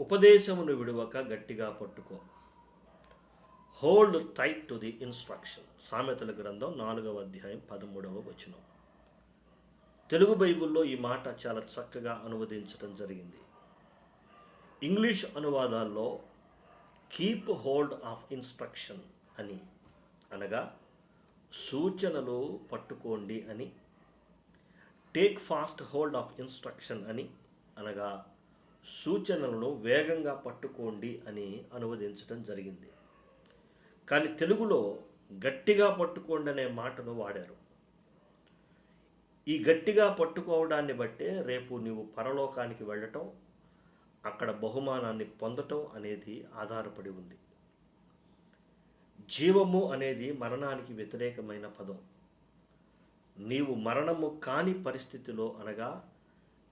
ఉపదేశమును విడువక గట్టిగా పట్టుకో. Hold tight to the instruction సామెతల గ్రంథం నాలుగవ అధ్యాయం పదమూడవ వచనం. తెలుగు బైబిల్లో ఈ మాట చాలా చక్కగా అనువదించడం జరిగింది. ఇంగ్లీష్ అనువాదాల్లో కీప్ హోల్డ్ ఆఫ్ ఇన్స్ట్రక్షన్ అని అనగా సూచనలు పట్టుకోండి అని take fast hold of instruction అని అనగా సూచనలను వేగంగా పట్టుకోండి అని అనువదించడం జరిగింది. కానీ తెలుగులో గట్టిగా పట్టుకోండి అనే మాటను వాడారు. ఈ గట్టిగా పట్టుకోవడాన్ని బట్టే రేపు నీవు పరలోకానికి వెళ్ళటం అక్కడ బహుమానాన్ని పొందటం అనేది ఆధారపడి ఉంది. జీవము అనేది మరణానికి వ్యతిరేకమైన పదం. నీవు మరణము కాని పరిస్థితిలో అనగా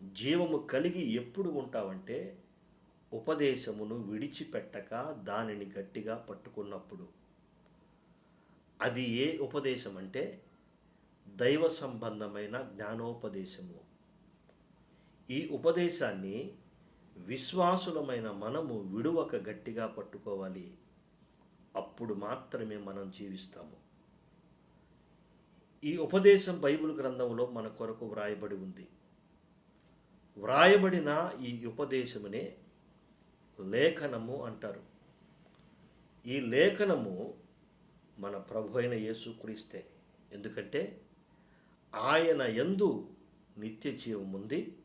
జీవము కలిగి ఎప్పుడు ఉంటావంటే ఉపదేశమును విడిచిపెట్టక దానిని గట్టిగా పట్టుకున్నప్పుడు. అది ఏ ఉపదేశం అంటే దైవ సంబంధమైన జ్ఞానోపదేశము. ఈ ఉపదేశాన్ని విశ్వాసులమైన మనము విడువక గట్టిగా పట్టుకోవాలి. అప్పుడు మాత్రమే మనం జీవిస్తాము. ఈ ఉపదేశం బైబిల్ గ్రంథంలో మన కొరకు వ్రాయబడి ఉంది. వ్రాయబడిన ఈ ఉపదేశమునే లేఖనము అంటారు. ఈ లేఖనము మన ప్రభు అయిన యేసుక్రీస్తే ఎందుకంటే ఆయన ఎందు నిత్య ఉంది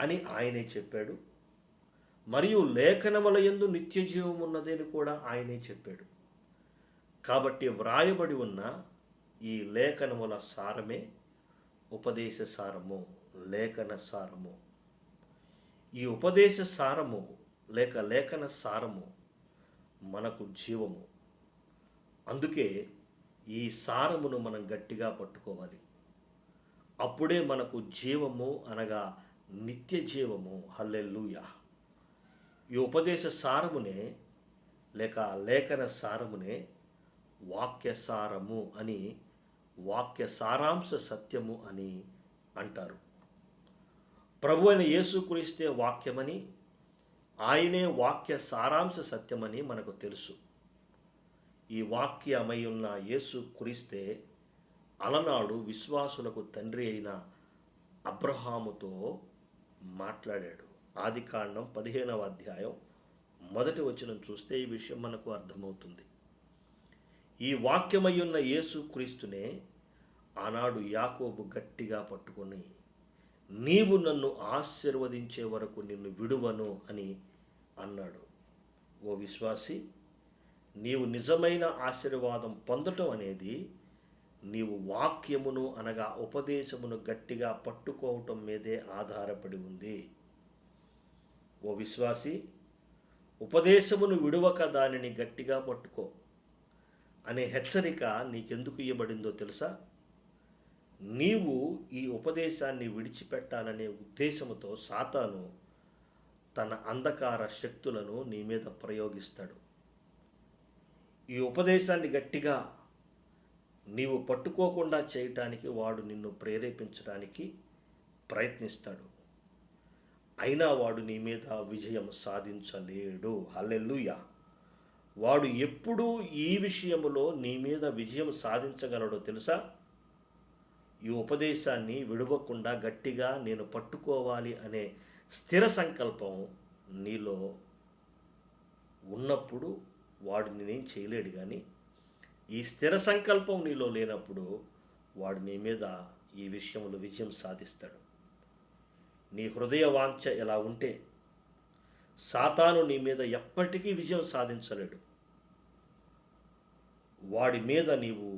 అని ఆయనే చెప్పాడు. మరియు లేఖనముల ఎందు నిత్య జీవం ఉన్నది అని కూడా ఆయనే చెప్పాడు. కాబట్టి వ్రాయబడి ఉన్న ఈ లేఖనముల సారమే ఉపదేశ సారము. లేఖన సారము. ఈ ఉపదేశ సారము లేక లేఖన సారము మనకు జీవము. అందుకే ఈ సారమును మనం గట్టిగా పట్టుకోవాలి. అప్పుడే మనకు జీవము అనగా నిత్య జీవము. హల్లెల్లుయా ఈ ఉపదేశ సారమునే లేక లేఖన సారమునే వాక్య సారము అని వాక్య సారాంశ సత్యము అని అంటారు. ప్రభు అయిన యేసుక్రీస్తే వాక్యమని ఆయనే వాక్య సారాంశ సత్యమని మనకు తెలుసు. ఈ వాక్యమై ఉన్న యేసు క్రీస్తే అలనాడు విశ్వాసులకు తండ్రి అయిన అబ్రహాముతో మాట్లాడాడు. ఆది కాండం పదిహేనవ అధ్యాయం మొదటి వచనం చూస్తే ఈ విషయం మనకు అర్థమవుతుంది. ఈ వాక్యమై ఉన్న యేసు క్రీస్తునే ఆనాడు యాకోబు గట్టిగా పట్టుకొని నీవు నన్ను ఆశీర్వదించే వరకు నిన్ను విడువను అని అన్నాడు. ఓ విశ్వాసి నీవు నిజమైన ఆశీర్వాదం పొందటం అనేది నీవు వాక్యమును అనగా ఉపదేశమును గట్టిగా పట్టుకోవటం మీదే ఆధారపడి ఉంది. ఓ విశ్వాసి ఉపదేశమును విడువక దానిని గట్టిగా పట్టుకో. అనే హెచ్చరిక నీకెందుకు ఇవ్వబడిందో తెలుసా? నీవు ఈ ఉపదేశాన్ని విడిచిపెట్టాలనే ఉద్దేశంతో సాతాను తన అంధకార శక్తులను నీ మీద ప్రయోగిస్తాడు. ఈ ఉపదేశాన్ని గట్టిగా నీవు పట్టుకోకుండా చేయటానికి వాడు నిన్ను ప్రేరేపించడానికి ప్రయత్నిస్తాడు. అయినా వాడు నీ మీద విజయం సాధించలేడు. హల్లెల్లుయా వాడు ఎప్పుడూ ఈ విషయంలో నీ మీద విజయం సాధించగలడో తెలుసా? ఈ ఉపదేశాన్ని విడవకుండా గట్టిగా నేను పట్టుకోవాలి అనే స్థిర సంకల్పం నీలో ఉన్నప్పుడు వాడిని నేను చేయలేడు కానీ ఈ స్థిర సంకల్పం నీలో లేనప్పుడు వాడు నీ మీద ఈ విషయంలో విజయం సాధిస్తాడు. నీ హృదయ వాంఛ ఎలా ఉంటే సాతాను నీ మీద ఎప్పటికీ విజయం సాధించలేడు. వాడి మీద నీవు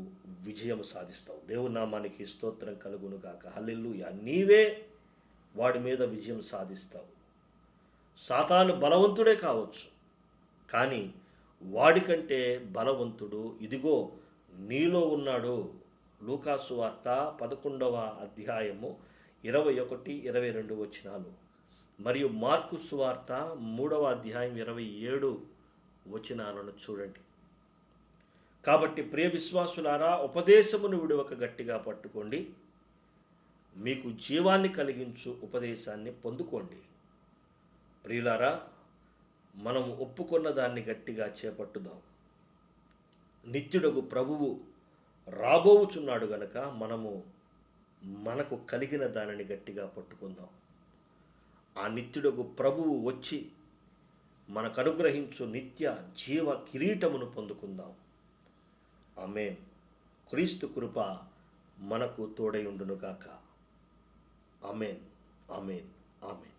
విజయం సాధిస్తావు. దేవుని నామానికి స్తోత్రం కలుగును కాక హల్లెలూయా. నీవే వాడి మీద విజయం సాధిస్తావు. సాతాను బలవంతుడే కావచ్చు కానీ వాడికంటే బలవంతుడు. ఇదిగో నీలో ఉన్నాడు లూకాసు వార్త పదకొండవ అధ్యాయము ఇరవై ఒకటి ఇరవై రెండు వచనాలు. మరియు మార్కు సువార్త మూడవ అధ్యాయం ఇరవై ఏడు వచనాలను చూడండి. కాబట్టి ప్రియ విశ్వాసులారా ఉపదేశమును విడువక గట్టిగా పట్టుకోండి. మీకు జీవాన్ని కలిగించు ఉపదేశాన్ని పొందుకోండి. ప్రియులారా మనం ఒప్పుకున్న దాన్ని గట్టిగా చేపట్టుదాం. నిత్యుడగు ప్రభువు రాబోవుచున్నాడు గనక మనము మనకు కలిగిన దానిని గట్టిగా పట్టుకుందాం. ఆ నిత్యుడకు ప్రభువు వచ్చి మనకు అనుగ్రహించు నిత్య జీవ కిరీటమును పొందుకుందాం. ఆమె క్రీస్తు కృప మనకు తోడై ఉండునుగాక. ఆమెన్. ఆమెన్. ఆమెన్.